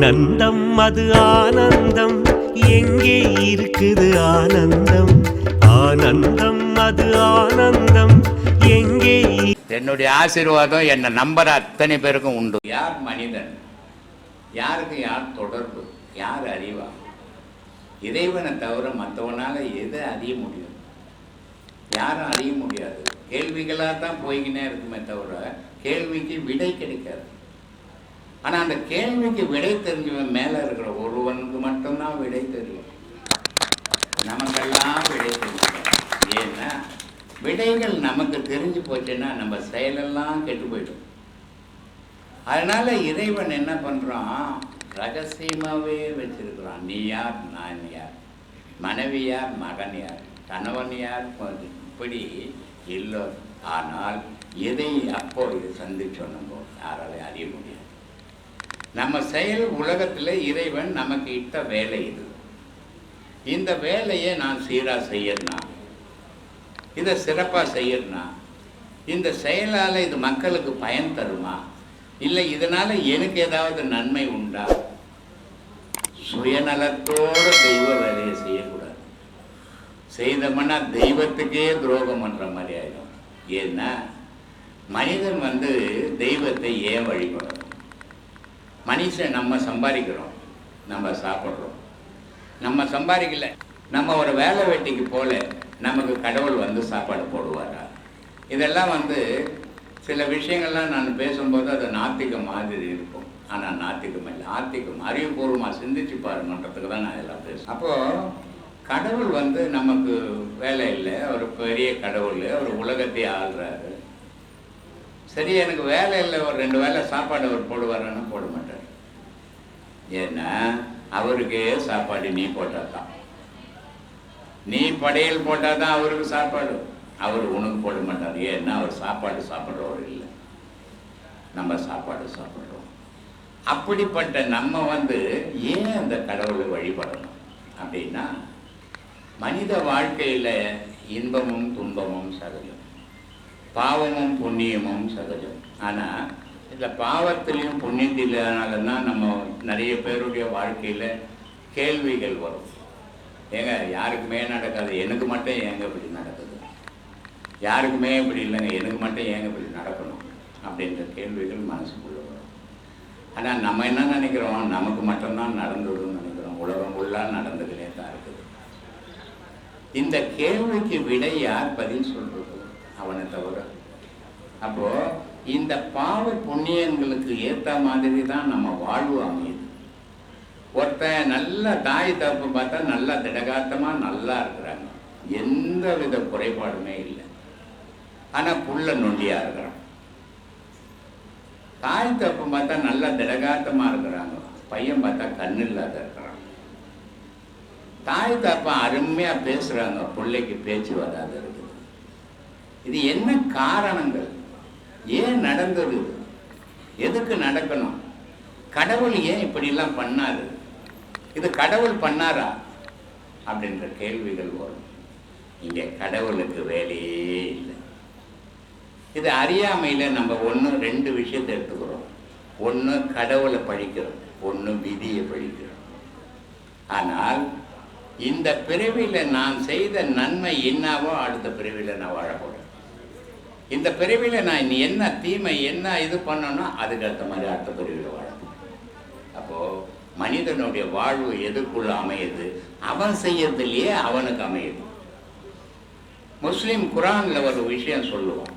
ஆனந்தம் அது ஆனந்தம். எங்கே இருக்குது ஆனந்தம்? ஆனந்தம் அது ஆனந்தம். எங்கே என்னுடைய ஆசீர்வாதம் என்னை நம்பர் அத்தனை பேருக்கும் உண்டு. யார் மனிதன்? யாருக்கு யார் தொடர்பு? யார் அறிவா? இறைவனை தவிர மற்றவனால் எதை அறிய முடியும்? யாரும் அறிய முடியாது. கேள்விகளாக தான் போய்கினே இருக்குமே தவிர கேள்விக்கு விடை கிடைக்காது. ஆனால் அந்த கேள்விக்கு விடை தெரிஞ்சவன் மேலே இருக்கிற ஒருவனுக்கு மட்டும்தான் விடை தெரியும். நமக்கெல்லாம் விடை தெரியும். ஏன்னா விடைகள் நமக்கு தெரிஞ்சு போச்சுன்னா நம்ம செயலெல்லாம் கெட்டு போயிடும். அதனால இறைவன் என்ன பண்றான்? ரகசியமாவே வச்சிருக்கிறான். நீ யார்? நான் யார்? மனைவி யார்? மகன் யார்? கணவன் யார்? இப்படி இல்லை. ஆனால் எதை அப்போ இது சந்திச்சோம் நம்ம யாராலையும் அறிய முடியாது. நம்ம செயல் உலகத்தில் இறைவன் நமக்கு இட்ட வேலை இது. இந்த வேலையை நான் சீராக செய்யணும் இதை சிறப்பாக செய்யணும்னா இந்த செயலால் இது மக்களுக்கு பயன் தருமா? இல்லை இதனால் எனக்கு ஏதாவது நன்மை உண்டா? சுயநலத்தோட தெய்வ வேலையை செய்யக்கூடாது. செய்தோம்னா தெய்வத்துக்கே துரோகம் பண்ணுற மாதிரி ஆயிடும். ஏன்னா மனிதன் வந்து தெய்வத்தை ஏன் வழிபடும் மனுஷன் நம்ம சம்பாதிக்கிறோம். நம்ம சாப்பிட்றோம். நம்ம சம்பாதிக்கல. நம்ம ஒரு வேலை வெட்டிக்கு போல நமக்கு கடவுள் வந்து சாப்பாடு போடுவாரா? இதெல்லாம் வந்து சில விஷயங்கள்லாம் நான் பேசும்போது அது நாத்திக மாதிரி இருக்கும். ஆனால் நாத்திகம் இல்லை. ஆத்திகம் அறிவுபூர்வமாக சிந்திச்சு பாருங்கன்றதுக்கு தான் நான் எல்லாம் பேசுவேன் அப்போது கடவுள் வந்து நமக்கு வேலை இல்லை. ஒரு பெரிய கடவுள். ஒரு உலகத்தை ஆள்றாரு. சரி எனக்கு வேலை இல்லை. ஒரு ரெண்டு வேளை சாப்பாடு அவர் போடுவாருன்னு போட மாட்டார். ஏன்னா அவருக்கே சாப்பாடு நீ போட்டால் தான் நீ படையல் போட்டால் தான் அவருக்கு சாப்பாடு. அவர் உனக்கு போட மாட்டார். ஏன்னா அவர் சாப்பாடு சாப்பிட்றவர் இல்லை. நம்ம சாப்பாடு சாப்பிட்றோம். அப்படிப்பட்ட நம்ம வந்து ஏன் அந்த கடவுளை வழிபடணும்? அப்படின்னா மனித வாழ்க்கையில் இன்பமும் துன்பமும் சகஜம். பாவமும் புண்ணியமும் சகஜம். ஆனால் இந்த பாவத்திலையும் புண்ணியத்தினால தான் நம்ம நிறைய பேருடைய வாழ்க்கையில் கேள்விகள் வரும். ஏங்க யாருக்குமே நடக்காது. எனக்கு மட்டும் ஏங்க இப்படி நடக்குது? யாருக்குமே இப்படி இல்லைங்க. எனக்கு மட்டும் ஏங்க இப்படி நடக்கணும்? அப்படின்ற கேள்விகள் மனசுக்குள்ள வரும். ஆனால் நம்ம என்ன நினைக்கிறோம்? நமக்கு மட்டும்தான் நடந்ததுன்னு நினைக்கிறோம். உலகம் ஃபுல்லாக நடந்துக்கிட்டே தான் இருக்குது. இந்த கேள்விக்கு விடை யார் பதில் சொல்றது. அவனை தவிர. அப்போது இந்த பாவ புண்ணியங்களுக்கு ஏற்ற மாதிரி தான் நம்ம வாழ்வு அமையுது. ஒருத்தன் நல்ல தாய் தப்பு பார்த்தா நல்லா திடகாத்தமா நல்லா இருக்கிறாங்க. எந்த வித குறைபாடுமே இல்லை. ஆனா புள்ள நொண்டியா இருக்கிறான். தாய் தப்பு பார்த்தா நல்லா திடகாத்தமா இருக்கிறாங்க. பையன் பார்த்தா கண்ணு இல்லாத இருக்கிறான். தாய் தப்பா அருமையா பேசுறாங்க. பிள்ளைக்கு பேச்சு வராது இருக்குது. இது என்ன காரணங்கள்? ஏன் நடந்தது? எதுக்கு நடக்கணும்? கடவுள் ஏன் இப்படிலாம் பண்ணாரு? இது கடவுள் பண்ணாரா? அப்படின்ற கேள்விகள் வரும். இங்கே கடவுளுக்கு வேலையே இல்லை. இது அறியாமையில் நம்ம ஒன்று ரெண்டு விஷயத்தை எடுத்துக்கிறோம். ஒன்று கடவுளை பழிக்கிறோம் ஒன்று விதியை பழிக்கிறோம் ஆனால் இந்த பிறவியில் நான் செய்த நன்மை என்னவோ அடுத்த பிறவியில் நான் வாழ இந்த பிறவியில் நான் இனி என்ன தீமை என்ன இது பண்ணணும் அதுக்கு ஏற்ற மாதிரி அடுத்த பிறவியில் வாழும். அப்போது மனிதனுடைய வாழ்வு எதுக்குள்ள அமையுது? அவன் செய்யறதுலையே அவனுக்கு அமையுது. முஸ்லீம் குரானில் ஒரு விஷயம் சொல்லுவான்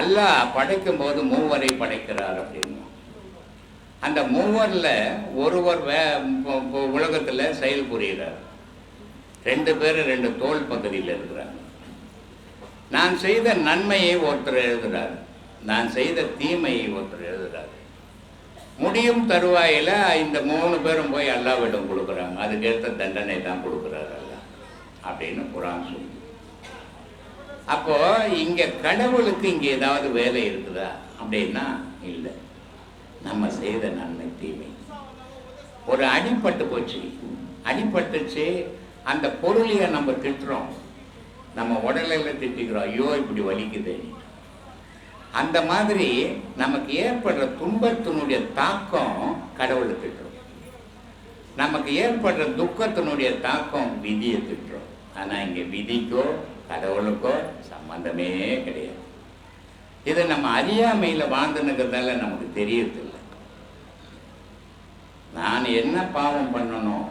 அல்லாஹ் படைக்கும் போது மூவரை படைக்கிறார் அப்படின்னு. அந்த மூவரில் ஒருவர் வே உலகத்தில் செயல் புரிகிறார் ரெண்டு பேர் ரெண்டு தோல் பகுதியில் இருக்கிறார். நான் செய்த நன்மையை ஒருத்தர் எழுதுறாரு. நான் செய்த தீமையை ஒருத்தர் எழுதுறார். முடியும் தருவாயில இந்த மூணு பேரும் போய் அல்லாவிடம் கொடுக்குறாங்க. அதுக்கேற்ற தண்டனை தான் கொடுக்குறாரு அல்லா அப்படின்னு குரான் சொல்லி அப்போ இங்கே கடவுளுக்கு இங்கே ஏதாவது வேலை இருக்குதா? அப்படின்னா இல்லை. நம்ம செய்த நன்மை தீமை. ஒரு அடிப்பட்டு போச்சு. அடிப்பட்டுச்சு அந்த பொருளையை நம்ம திட்டுறோம். நம்ம உடலில் திட்டிக்கிறோம் ஐயோ இப்படி வலிக்குது. அந்த மாதிரி நமக்கு ஏற்படுற துன்பத்தினுடைய தாக்கம் கடவுளை திட்டுறோம். நமக்கு ஏற்படுற துக்கத்தினுடைய தாக்கம் விதியை திட்டுறோம். ஆனால் இங்கே விதிக்கோ கடவுளுக்கோ சம்பந்தமே கிடையாது. இதை நம்ம அறியாமையில் வாழ்ந்துனுக்கிறதால நமக்கு தெரியறதில்லை. நான் என்ன பாவம் பண்ணணும்?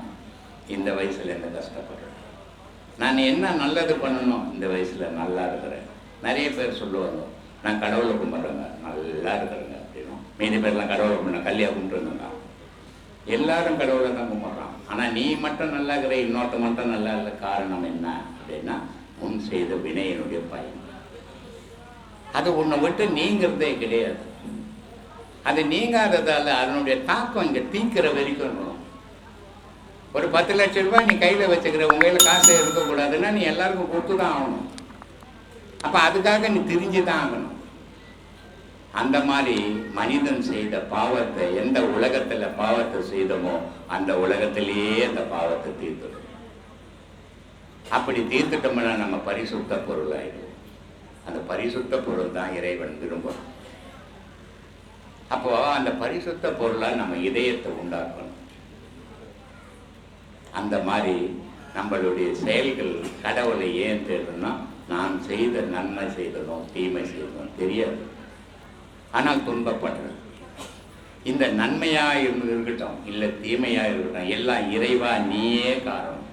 இந்த வயசுல என்ன கஷ்டப்படுறேன்? நான் என்ன நல்லது பண்ணணும்? இந்த வயசில் நல்லா இருக்கிறேன். நிறைய பேர் சொல்லுவாங்க நான் கடவுளை கும்பிட்றேங்க. நல்லா இருக்கிறேங்க. அப்படின்னும் மீதி பேர்லாம் கடவுளை கும்பிட்ற கல்யா கும்பிட்டுருந்தா எல்லாரும் கடவுளை தான் கும்பிட்றான். ஆனால் நீ மட்டும் நல்லா இருக்கிற இன்னொருத்த மட்டும் நல்லா இல்லை காரணம் என்ன அப்படின்னா முன் செய்த வினையினுடைய பயன். அது உன்னை விட்டு நீங்கிறதே கிடையாது. அது நீங்காததால் அதனுடைய தாக்கம் இங்கே தீக்கிற வரைக்கும் ஒரு பத்து லட்சம் ரூபாய் நீ கையில் வச்சுக்கிற உங்க கையில் காசு இருக்கக்கூடாதுன்னா நீ எல்லாருக்கும் கொடுத்து தான் ஆகணும். அப்போ அதுக்காக நீ திரிஞ்சு தான் ஆகணும். அந்த மாதிரி மனிதன் செய்த பாவத்தை எந்த உலகத்தில் பாவத்தை செய்தமோ அந்த உலகத்திலேயே அந்த பாவத்தை தீர்த்துடும். அப்படி தீர்த்துட்டோம்னா நம்ம பரிசுத்த பொருள் ஆயிடுவோம் அந்த பரிசுத்த பொருள் தான் இறைவன் விரும்பும் அப்போ அந்த பரிசுத்த பொருளாக நம்ம இதயத்தை உண்டாக்கணும். அந்த மாதிரி நம்மளுடைய செயல்கள் கடவுளை ஏன் தேடணும்னா நான் செய்த நன்மை செய்ததும் தீமை செய்ததும் தெரியாது. ஆனால் துன்பப்படுறது. இந்த நன்மையாக இருந்து இருக்கட்டும் இல்லை தீமையாக இருக்கட்டும் எல்லாம் இறைவா நீயே காரணம்.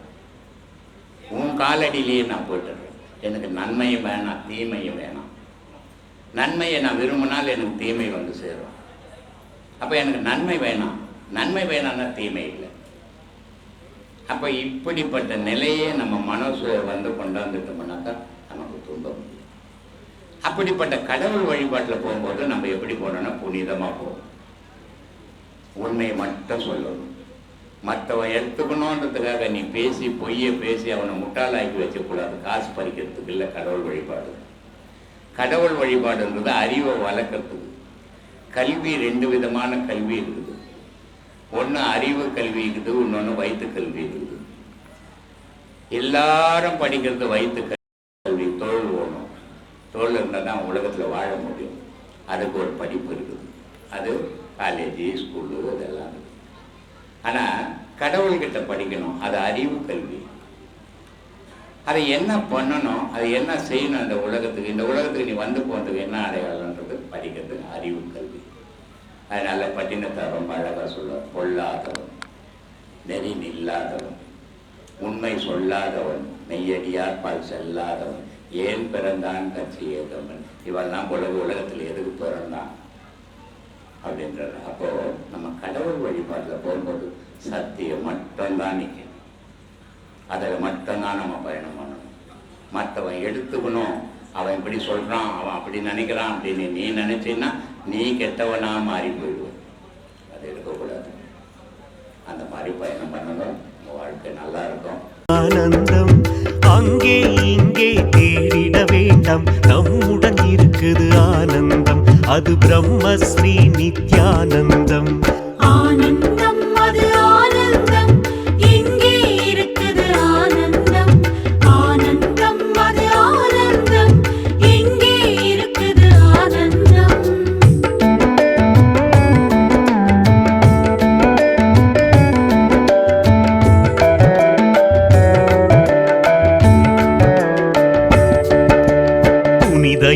உன் காலடியிலேயே நான் போட்டுறேன் எனக்கு நன்மையும் வேணாம் தீமையும் வேணாம். நன்மையை நான் விரும்பினால் எனக்கு தீமை வந்து சேரும். அப்போ எனக்கு நன்மை வேணாம். நன்மை வேணாம்னா தீமை இல்லை. அப்போ இப்படிப்பட்ட நிலையே நம்ம மனசு வந்து கொண்டாந்துட்டோம்னாக்கா நமக்கு துன்பம் அப்படிப்பட்ட கடவுள் வழிபாட்டில் போகும்போது நம்ம எப்படி போனோம்னா புனிதமாக போகும் உண்மையை மட்டும் சொல்லணும். மற்றவன் எடுத்துக்கணுன்றதுக்காக நீ பேசி பொய்யை பேசி அவனை முட்டாளாக்கி வச்சக்கூடாது. காசு பறிக்கிறதுக்கு இல்லை கடவுள் வழிபாடு. கடவுள் வழிபாடுன்றது அறிவை வளர்க்கறதுக்கு. கல்வி ரெண்டு விதமான கல்வி இருக்குது. ஒன்று அறிவு கல்வி இருக்குது இன்னொன்று வயிற்று கல்வி இருக்குது. எல்லாரும் படிக்கிறது வயிற்று கல்வி தொழில் ஓணும். தொழில் இருந்தால் தான் உலகத்தில் வாழ முடியும். அதுக்கு ஒரு படிப்பு இருக்குது. அது காலேஜு ஸ்கூலு இதெல்லாம் இருக்குது. ஆனால் கடவுள்கிட்ட படிக்கணும். அது அறிவு கல்வி. அதை என்ன பண்ணணும்? அது என்ன செய்யணும் அந்த உலகத்துக்கு? இந்த உலகத்துக்கு நீ வந்து போகிறதுக்கு என்ன அடையாளன்றது படிக்கிறது அறிவு கல்வி. அதனால பட்டினத்தை ரொம்ப அழகாக சொல்ல பொல்லாதவன் நெறி நில்லாதவன் உண்மை சொல்லாதவன் மெய்யடியார் பால் செல்லாதவன் ஏன் பிறந்தான் கட்சி ஏதவன் இவெல்லாம் உலக உலகத்தில் எதுக்கு பிறந்தான்? அப்படின்றார். அப்போ நம்ம கடவுள் வழிபாட்டில் போகும்போது சத்தியம் மட்டும்தான் நிற்கணும் அதில் மட்டும்தான் நம்ம பயணம் பண்ணணும். மற்றவன் எடுத்துக்கணும். அவன் இப்படி சொல்கிறான் அவன் அப்படி நினைக்கிறான் அப்படின்னு நீ நினைச்சீன்னா நீ கெட்டவனாக மாறி போயிடுவேன் அது எடுக்கக்கூடாது. அந்த மாதிரி பயணம் பண்ணணும். உங்கள் வாழ்க்கை நல்லா இருக்கும். ஆனந்தம் அங்கே இங்கே தேடிட வேண்டாம். நம்முடன் இருக்குது ஆனந்தம். அது பிரம்மஸ்ரீ நித்யானந்தம்.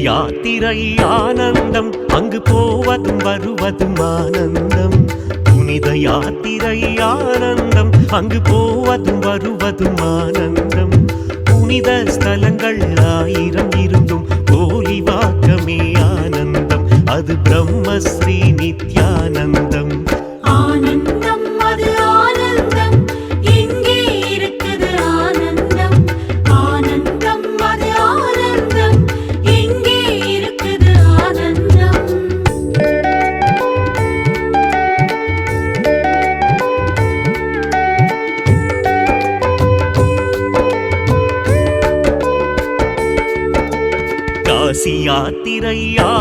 யாத்திரை ஆனந்தம் அங்கு போவதும் வருவதும் ஆனந்தம். புனித யாத்திரை ஆனந்தம் அங்கு போவதும் வருவதும் ஆனந்தம். புனித ஸ்தலங்கள் ஆயிரம் இருந்தும் போலி வாக்கமே ஆனந்தம். அது பிரம்மஸ்ரீ நித்யா யாத்திரையா?